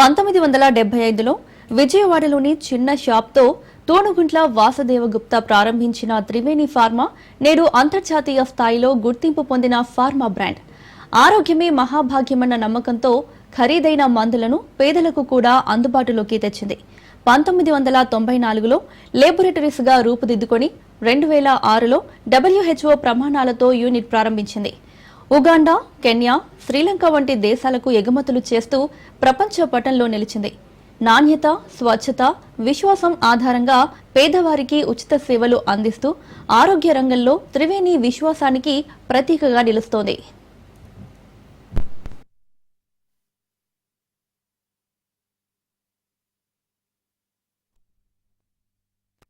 పంతొమ్మిది వందల డెబ్బై ఐదులో విజయవాడలోని చిన్న షాప్తో తోనుగుంట్ల వాసుదేవగుప్త ప్రారంభించిన త్రివేణి ఫార్మా నేడు అంతర్జాతీయ స్థాయిలో గుర్తింపు పొందిన ఫార్మా బ్రాండ్. ఆరోగ్యమే మహాభాగ్యమన్న నమ్మకంతో ఖరీదైన మందులను పేదలకు కూడా అందుబాటులోకి తెచ్చింది. పంతొమ్మిది వందల తొంభై నాలుగులో లేబొరేటరీస్గా రూపుదిద్దుకొని రెండు వేల ఆరులో డబ్ల్యూహెచ్ఓ ప్రమాణాలతో యూనిట్ ప్రారంభించింది. ఉగాండా కెన్యా శ్రీలంక వంటి దేశాలకు ఎగుమతులు చేస్తూ ప్రపంచ పటంలో నిలిచింది. నాణ్యత స్వచ్ఛత విశ్వాసం ఆధారంగా పేదవారికి ఉచిత సేవలు అందిస్తూ ఆరోగ్య రంగంలో త్రివేణి విశ్వాసానికి ప్రతీకగా నిలుస్తోంది.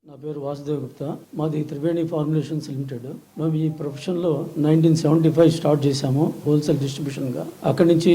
నా పేరు వాసుదేవ్ గుప్తా. మాది త్రివేణి ఫార్ములేషన్స్ లిమిటెడ్. మేము ఈ ప్రొఫెషన్లో నైన్టీన్ సెవెంటీ ఫైవ్ స్టార్ట్ చేశాము హోల్సేల్ డిస్ట్రిబ్యూషన్గా. అక్కడి నుంచి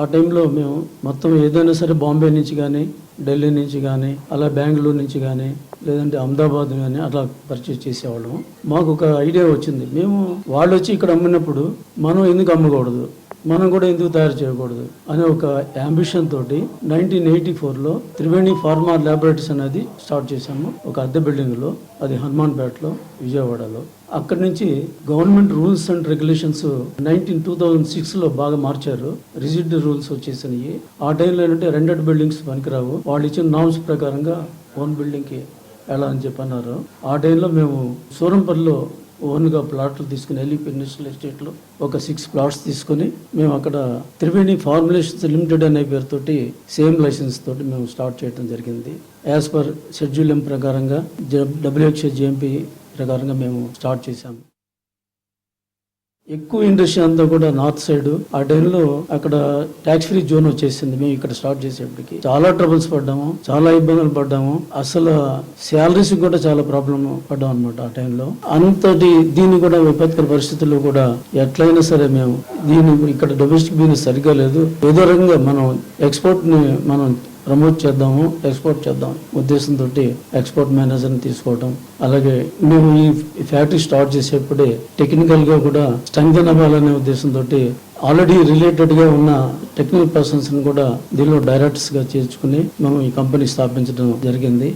ఆ టైంలో మేము మొత్తం ఏదైనా సరే బాంబే నుంచి కానీ ఢిల్లీ నుంచి కానీ అలా బెంగళూరు నుంచి కానీ లేదంటే అహ్మదాబాద్ కానీ అట్లా పర్చేస్ చేసేవాళ్ళము మాకు ఒక ఐడియా వచ్చింది. మేము వాళ్ళు వచ్చి ఇక్కడ అమ్మినప్పుడు మనం ఎందుకు అమ్మకూడదు? మనం కూడా ఎందుకు తయారు చేయకూడదు అనే ఒక అంబిషన్ తోటి నైన్టీన్ ఎయిటీ ఫోర్లో త్రివేణి ఫార్మా ల్యాబొరేటరీస్ అనేది స్టార్ట్ చేశాము. ఒక అద్దె బిల్డింగ్లో అది హనుమాన్పేటలో విజయవాడలో. అక్కడి నుంచి government rules and regulations nineteen two thousand సిక్స్లో బాగా మార్చారు. రిజిడ్ రూల్స్ వచ్చేసినాయి. ఆ టైంలో ఏంటంటే రెండెడ్ బిల్డింగ్స్ పనికిరావు. వాళ్ళు ఇచ్చిన నామ్స్ ప్రకారంగా ఓన్ బిల్డింగ్కి ఎలా చెప్పి అన్నారు ఆ టైంలో మేము సూరంపల్లిలో ఓన్గా ప్లాట్లు తీసుకుని వెళ్ళి ఇండస్ట్రియల్ ఎస్టేట్లో ఒక సిక్స్ ప్లాట్స్ తీసుకుని మేము అక్కడ త్రివేణి ఫార్ములేషన్స్ లిమిటెడ్ అనే పేరుతోటి సేమ్ లైసెన్స్ తోటి మేము స్టార్ట్ చేయడం జరిగింది. యాజ్ పర్ షెడ్యూల్ ఎం ప్రకారంగా డబ్ల్యూహెచ్ఏ జేఎంపీ ప్రకారంగా మేము స్టార్ట్ చేశాము. ఎక్కువ ఇండస్ట్రీ అంతా కూడా నార్త్ సైడ్. ఆ టైంలో అక్కడ ట్యాక్స్ ఫ్రీ జోన్ వచ్చేసింది. మేము ఇక్కడ స్టార్ట్ చేసేప్పటికి. చాలా ట్రబుల్స్ పడ్డాము. చాలా ఇబ్బందులు పడ్డాము. అసలు శాలరీస్ కూడా చాలా ప్రాబ్లం పడ్డాం అనమాట ఆ టైంలో. అంతటి దీన్ని కూడా విపత్కర పరిస్థితుల్లో కూడా ఎట్లయినా సరే మేము దీన్ని ఇక్కడ డొమెస్టిక్ బిజినెస్ సరిగ్గా లేదు. ఏదో రకంగా మనం ఎక్స్పోర్ట్ని మనం ప్రమోట్ చేద్దాము ఎక్స్పోర్ట్ చేద్దాం ఉద్దేశంతో ఎక్స్పోర్ట్ మేనేజర్ని తీసుకోవడం అలాగే మేము ఈ ఫ్యాక్టరీ స్టార్ట్ చేసేప్పుడే టెక్నికల్గా కూడా స్ట్రెంగ్తన్ అవ్వాలనే ఉద్దేశంతో ఆల్రెడీ రిలేటెడ్గా ఉన్న టెక్నికల్ పర్సన్స్ని కూడా దీనిలో డైరెక్టర్స్గా చేర్చుకుని మేము ఈ కంపెనీ స్థాపించడం జరిగింది.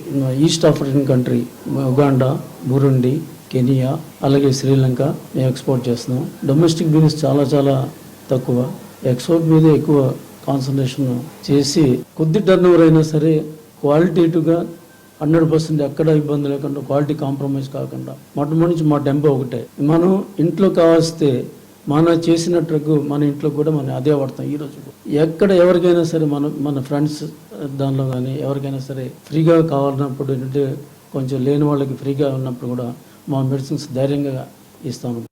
East African country Uganda Burundi Kenya అలాగే శ్రీలంక మేము ఎక్స్పోర్ట్ చేస్తున్నాం. డొమెస్టిక్ బిజినెస్ చాలా చాలా తక్కువ. ఎక్స్పోర్ట్ మీద ఎక్కువ కాన్సన్ట్రేషన్ చేసి కొద్ది టర్న్ ఓవర్ అయినా సరే క్వాలిటేటివ్గా హండ్రెడ్ పర్సెంట్ ఎక్కడ ఇబ్బంది లేకుండా క్వాలిటీ కాంప్రమైజ్ కాకుండా. మొట్టమొదటి నుంచి మా టెంపో ఒకటే. మనం ఇంట్లో కావాల్స్తే మన చేసిన ట్రక్ మన ఇంట్లో కూడా మనం అదే వాడతాం ఈ రోజు ఎక్కడ ఎవరికైనా సరే మన మన ఫ్రెండ్స్ దానిలో కానీ ఎవరికైనా సరే ఫ్రీగా కావాలన్నప్పుడు ఏంటంటే కొంచెం లేని వాళ్ళకి ఫ్రీగా ఉన్నప్పుడు కూడా మా మెడిసిన్స్ ధైర్యంగా ఇస్తాము